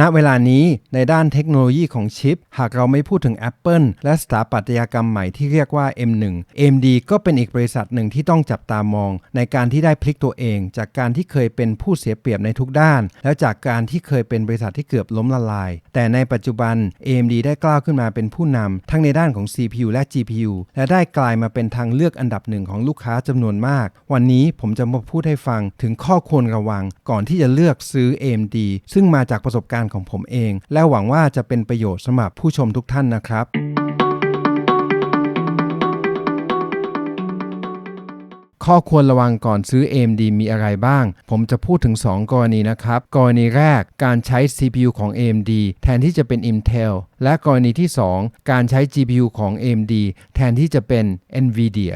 ณเวลานี้ในด้านเทคโนโลยีของชิป หากเราไม่พูดถึง Apple และสถาปัตยกรรมใหม่ที่เรียกว่า M1 AMD ก็เป็นอีกบริษัทหนึ่งที่ต้องจับตามอง ในการที่ได้พลิกตัวเอง จากการที่เคยเป็นผู้เสียเปรียบในทุกด้าน แล้วจากการที่เคยเป็นบริษัทที่เกือบล้มละลาย แต่ในปัจจุบัน AMD ได้กล้าวขึ้นมาเป็นผู้นำทั้งในด้านของ CPU และ GPU และได้กลายมาเป็นทางเลือกอันดับหนึ่งของลูกค้าจำนวนมาก วันนี้ผมจะมาพูดให้ฟังถึงข้อควรระวัง ก่อนที่จะเลือกซื้อ AMD ซึ่งมาจากประสบการณ์ของผมเอง และหวังว่าจะเป็นประโยชน์สำหรับผู้ชมทุกท่านนะครับข้อควรระวังก่อนซื้อ AMD มีอะไรบ้าง ผมจะพูดถึง 2 กรณีนะครับ กรณีแรกการใช้ CPU ของ AMD แทนที่จะเป็น Intel และกรณีที่ 2 การใช้ GPU ของ AMD แทนที่จะเป็น NVIDIA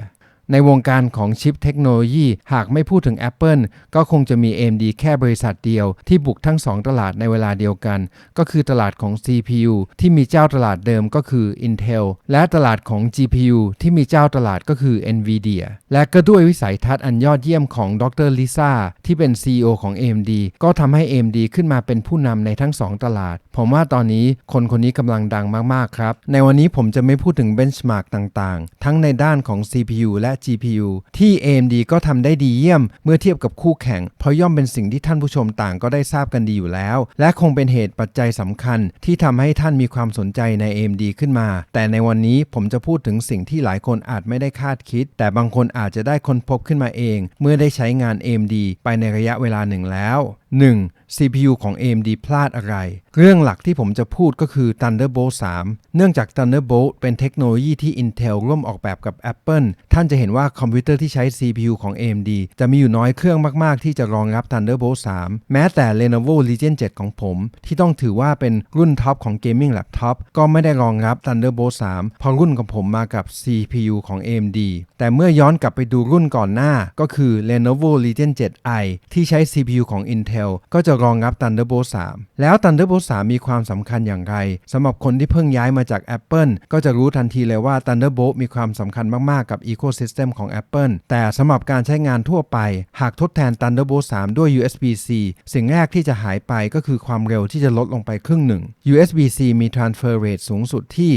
ในวงการของชิปเทคโนโลยี หากไม่พูดถึง Apple ก็คงจะมี AMD แค่บริษัทเดียว ที่บุกทั้ง 2 ตลาดในเวลาเดียวกัน ก็คือตลาดของ CPU ที่มีเจ้าตลาดเดิมก็คือ Intel และตลาดของ GPU ที่มีเจ้าตลาดก็คือ NVIDIA และก็ด้วยวิสัยทัศน์อันยอดเยี่ยมของดรลิซ่าที่เป็น CEO ของ AMD ก็ทำให้ AMD ขึ้นมาเป็นผู้นำในทั้ง 2 ตลาด ผมว่าตอนนี้คนคนนี้กำลังดังมาก ๆ ครับ ในวันนี้ผมจะไม่พูดถึงเบนช์มาร์กต่างๆ ทั้งในด้านของ CPU และ GPU ที่ AMD ก็ทำได้ดีเยี่ยม เมื่อเทียบกับคู่แข่ง เพราะย่อมเป็นสิ่งที่ท่านผู้ชมต่างก็ได้ทราบกันดีอยู่แล้ว และคงเป็นเหตุปัจจัยสำคัญ ที่ทำให้ท่านมีความสนใจใน AMD ขึ้นมา แต่ในวันนี้ผมจะพูดถึงสิ่งที่หลายคนอาจไม่ได้คาดคิด แต่บางคนอาจจะได้ค้นพบขึ้นมาเอง เมื่อได้ใช้งาน AMD ไปในระยะเวลาหนึ่งแล้ว 1. CPU ของ AMD พลาดอะไร เรื่องหลักที่ผมจะพูดก็คือ Thunderbolt 3 เนื่องจาก Thunderbolt เป็นเทคโนโลยีที่ Intel ร่วมออกแบบกับ Apple ท่านจะเห็นว่าคอมพิวเตอร์ที่ใช้ CPU ของ AMD จะมีอยู่น้อยเครื่องมาก ๆ ที่จะรองรับ Thunderbolt 3 แม้แต่ Lenovo Legion 7 ของผม ที่ต้องถือว่าเป็นรุ่นท็อปของ Gaming Laptop ก็ไม่ได้รองรับ Thunderbolt 3 เพราะรุ่นของผมมากับ CPU ของ AMD แต่เมื่อย้อนกลับไปดูรุ่นก่อนหน้า ก็คือ Lenovo Legion 7i ที่ใช้ CPU ของ Intel ก็จะรองรับ Thunderbolt 3 แล้ว Thunderbolt 3 มีความสำคัญอย่างไรสำหรับคนที่เพิ่งย้ายมาจาก Apple ก็จะรู้ทันทีเลยว่า Thunderbolt มีความสำคัญมากๆกับ Ecosystem ของ Apple แต่สำหรับการใช้งานทั่วไป หากทดแทน Thunderbolt 3 ด้วย USB-C สิ่งแรกที่จะหายไปก็คือความเร็วที่จะลดลงไปครึ่งหนึ่ง USB-C มี transfer rate สูงสุดที่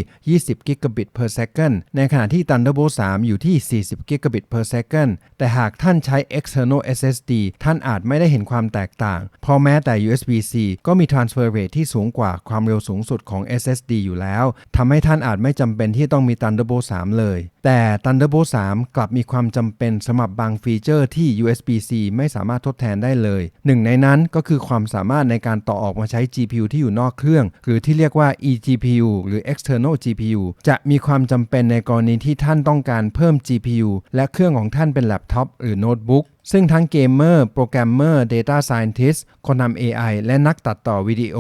20 gigabit per second ในขณะที่ Thunderbolt 3 อยู่ที่40 g b per second แต่หากท่านใช้ external SSD ท่านอาจไม่ได้เห็นความแตกต่าง เพราะแม้แต่ USB-C ก็มี transfer rate ที่สูงกว่าความเร็วสูงสุดของ SSD อยู่แล้ว ทำให้ท่านอาจไม่จำเป็นที่ต้องมี Thunderbolt 3 เลย แต่ Thunderbolt 3 กลับมีความจำเป็นสำหรับบางฟีเจอร์ที่ USB-C ไม่สามารถทดแทนได้เลย หนึ่งในนั้นก็คือความสามารถในการต่อออกมาใช้ GPU ที่อยู่นอกเครื่อง หรือที่เรียกว่า eGPU หรือ external GPU จะมีความจำเป็นในกรณีที่ท่านต้องการเพิ่ม GPU และเครื่องของท่านเป็นแล็ปท็อปหรือโน้ตบุ๊ก ซึ่งทั้งเกมเมอร์ โปรแกรมเมอร์ Data Scientist คนทำ AI และนักตัดต่อวิดีโอ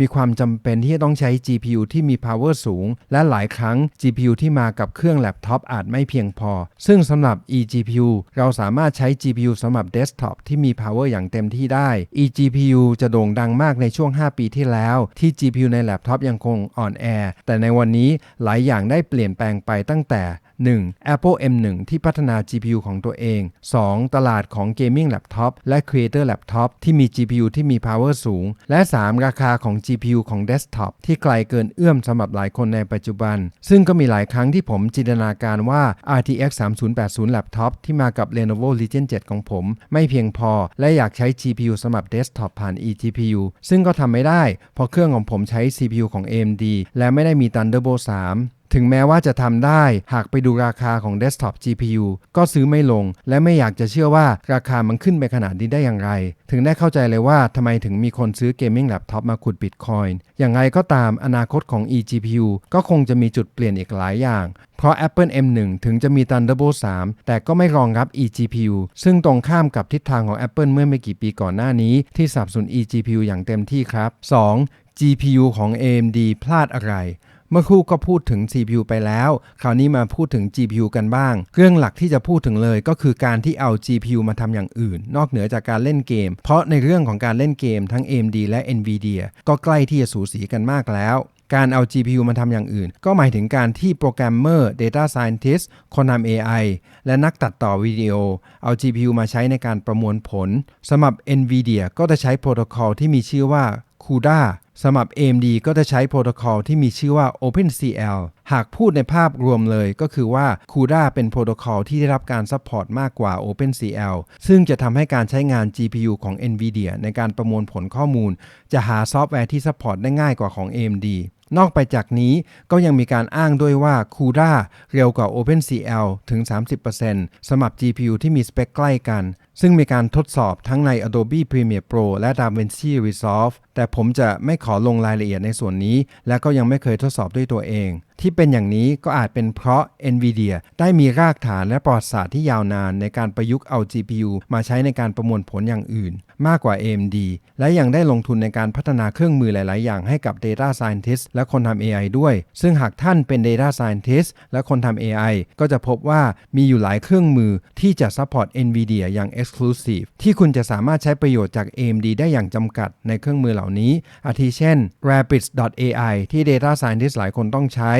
มีความจำเป็นที่จะต้องใช้ GPU ที่มี power สูง และหลายครั้ง GPU ที่มากับเครื่องแล็ปท็อปอาจไม่เพียงพอ ซึ่งสำหรับ eGPU เราสามารถใช้ GPU สำหรับ Desktop ที่มี power อย่างเต็มที่ได้ eGPU จะโด่งดังมากในช่วง 5 ปีที่แล้ว ที่ GPU ในแล็ปท็อปยังคงอ่อนแอ แต่ในวันนี้หลายอย่างได้เปลี่ยนแปลงไปตั้งแต่ 1. Apple M1 ที่พัฒนา GPU ของตัวเอง 2. ตลาดของ Gaming Laptop และ Creator Laptop ที่มี GPU ที่มี power สูง และ 3. ราคาของ GPU ของ Desktop ที่ไกลเกินเอื้อมสำหรับหลายคนในปัจจุบัน ซึ่งก็มีหลายครั้งที่ผมจินตนาการว่า RTX 3080 Laptop ที่มากับ Lenovo Legion 7 ของผม ไม่เพียงพอ และอยากใช้ GPU สำหรับ Desktop ผ่าน eGPU ซึ่งก็ทำไม่ได้ เพราะเครื่องของผมใช้ CPU ของ AMD และไม่ได้มี Thunderbolt 3 ถึงแม้ว่าจะทำได้ หากไปดูราคาของ Desktop GPU ก็ซื้อไม่ลง และไม่อยากจะเชื่อว่าราคามันขึ้นไปขนาดนี้ได้อย่างไร ถึงได้เข้าใจเลยว่าทำไมถึงมีคนซื้อ Gaming Laptop มาขุด Bitcoin อย่างไรก็ตามอนาคตของ eGPU ก็คงจะมีจุดเปลี่ยนอีกหลายอย่าง เพราะ Apple M1 ถึงจะมี Thunderbolt 3 แต่ก็ไม่รองรับ eGPU ซึ่งตรงข้ามกับทิศทางของ Apple เมื่อไม่กี่ปีก่อนหน้านี้ ที่สับสน eGPU อย่างเต็มที่ครับ 2. GPU ของ AMD พลาดอะไร เมื่อครู่ก็พูดถึง CPU ไปแล้ว คราวนี้มาพูดถึง GPU กันบ้าง เรื่องหลักที่จะพูดถึงเลยก็คือการที่เอา GPU มาทำอย่างอื่น นอกเหนือจากการเล่นเกม เพราะในเรื่องของการเล่นเกมทั้ง AMD และ NVIDIA ก็ใกล้ที่จะสูสีกันมากแล้วการเอา GPU มาทำอย่างอื่น ก็หมายถึงการที่โปรแกรมเมอร์ Data Scientist คนทำ AI และนักตัดต่อวิดีโอ เอา GPU มาใช้ในการประมวลผลสำหรับ NVIDIA ก็จะใช้โปรโตคอลที่มีชื่อว่า CUDA สำหรับ AMD ก็จะใช้โปรโตคอลที่มีชื่อว่า OpenCL หากพูดในภาพรวมเลยก็คือว่า CUDA เป็นโปรโตคอลที่ได้รับการซัพพอร์ตมากกว่า OpenCL ซึ่งจะทำให้การใช้งาน GPU ของ NVIDIA ในการประมวลผลข้อมูล จะหาซอฟต์แวร์ที่ซัพพอร์ตได้ง่ายกว่าของ AMD นอกไปจากนี้ก็ยังมีการอ้างด้วยว่า CUDA เร็วกว่า OpenCL ถึง 30%สำหรับ GPU ที่มีสเปคใกล้กันซึ่งมีการทดสอบทั้งใน Adobe Premiere Pro และ DaVinci Resolve แต่ผมจะไม่ขอลงรายละเอียดในส่วนนี้ และก็ยังไม่เคยทดสอบด้วยตัวเอง ที่เป็นอย่างนี้ก็อาจเป็นเพราะ NVIDIA ได้มีรากฐานและประวัติศาสตร์ที่ยาวนานในการประยุกต์เอา GPU มาใช้ในการประมวลผลอย่างอื่น มากกว่า AMD และยังได้ลงทุนในการพัฒนาเครื่องมือหลาย ๆ อย่างให้กับ Data Scientist และคนทำ AI ด้วย ซึ่งหากท่านเป็น Data Scientist และคนทำ AI ก็จะพบว่ามีอยู่หลายเครื่องมือที่จะ support NVIDIA อย่าง Exclusive ที่คุณจะสามารถใช้ประโยชน์จาก AMD ได้อย่างจำกัดในเครื่องมือเหล่านี้ อาทิเช่น Rapids.ai ที่ Data Scientist หลายคนต้องใช้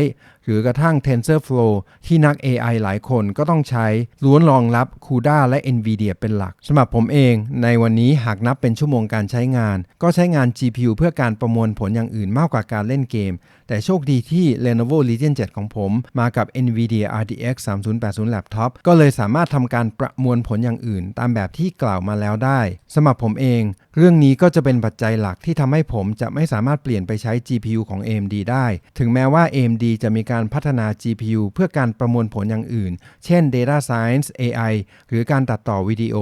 หรือกระทั่ง TensorFlow ที่นัก AI หลายคนก็ต้องใช้ ล้วนรองรับ CUDA และ NVIDIA เป็นหลักสำหรับผมเอง ในวันนี้หากนับเป็นชั่วโมงการใช้งาน ก็ใช้งาน GPU เพื่อการประมวลผลอย่างอื่นมากกว่าการเล่นเกม แต่โชคดีที่ Lenovo Legion 7 ของผม มากับ NVIDIA RTX 3080 Laptop ก็เลยสามารถทำการประมวลผลอย่างอื่น ตามแบบที่กล่าวมาแล้วได้สำหรับผมเอง เรื่องนี้ก็จะเป็นปัจจัยหลักที่ทำให้ผมจะไม่สามารถเปลี่ยนไปใช้ GPU ของ AMD ได้ ถึงแม้ว่า AMD จะมีการพัฒนา GPU เพื่อการประมวลผลอย่างอื่น เช่น Data Science AI หรือการตัดต่อวิดีโอ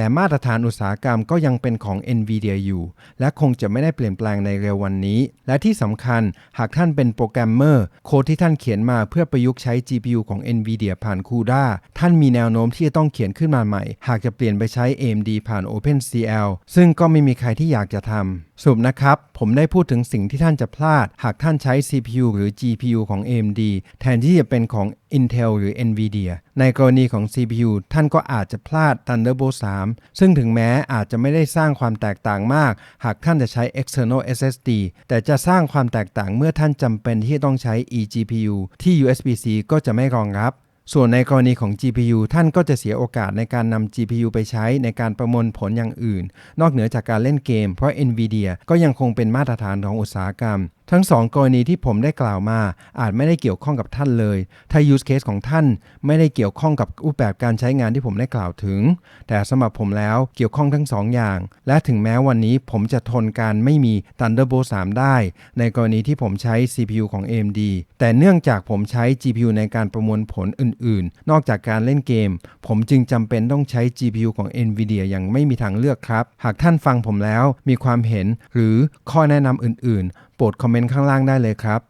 แต่มาตรฐานอุตสาหกรรมก็ยังเป็นของ NVIDIA อยู่ และคงจะไม่ได้เปลี่ยนแปลงในเร็ววันนี้ และที่สำคัญหากท่านเป็นโปรแกรมเมอร์ โค้ดที่ท่านเขียนมาเพื่อประยุกต์ใช้ GPU ของ NVIDIA ผ่าน CUDA ท่านมีแนวโน้มที่จะต้องเขียนขึ้นมาใหม่ หากจะเปลี่ยนไปใช้ AMD ผ่าน OpenCL ซึ่งก็ไม่มีใครที่อยากจะทำ สรุปนะครับ ผมได้พูดถึงสิ่งที่ท่านจะพลาด หากท่านใช้ CPU หรือ GPU ของ AMD แทนที่จะเป็นของ Intel หรือ Nvidia ในกรณีของ CPU ท่านก็อาจจะพลาด Thunderbolt 3 ซึ่งถึงแม้อาจจะไม่ได้สร้างความแตกต่างมาก หากท่านจะใช้ external SSD แต่จะสร้างความแตกต่างเมื่อท่านจำเป็นที่ต้องใช้ eGPU ที่ USB-C ก็จะไม่รองรับ ส่วนในกรณีของ GPU ท่านก็จะเสียโอกาสในการนำ GPU ไปใช้ในการประมวลผลอย่างอื่น นอกเหนือจากการเล่นเกม เพราะ NVIDIA ก็ยังคงเป็นมาตรฐานของอุตสาหกรรม ทั้งสองกรณีที่ผมได้กล่าวมา อาจไม่ได้เกี่ยวข้องกับท่านเลย ถ้า use case ของท่านไม่ได้เกี่ยวข้องกับรูปแบบการใช้งานที่ผมได้กล่าวถึง แต่สำหรับผมแล้วเกี่ยวข้องทั้งสองอย่าง และถึงแม้วันนี้ผมจะทนการไม่มี Thunderbolt 3 ได้ ในกรณีที่ผมใช้ CPU ของ AMD แต่เนื่องจากผมใช้ GPU ในการประมวลผลอื่น ๆ นอกจากการเล่นเกม ผมจึงจำเป็นต้องใช้ GPU ของ NVIDIA อย่างไม่มีทางเลือกครับ หากท่านฟังผมแล้วมีความเห็นหรือข้อแนะนำอื่น ๆ ปรดคอมเมนต์ข้างล่างได้เลยครับ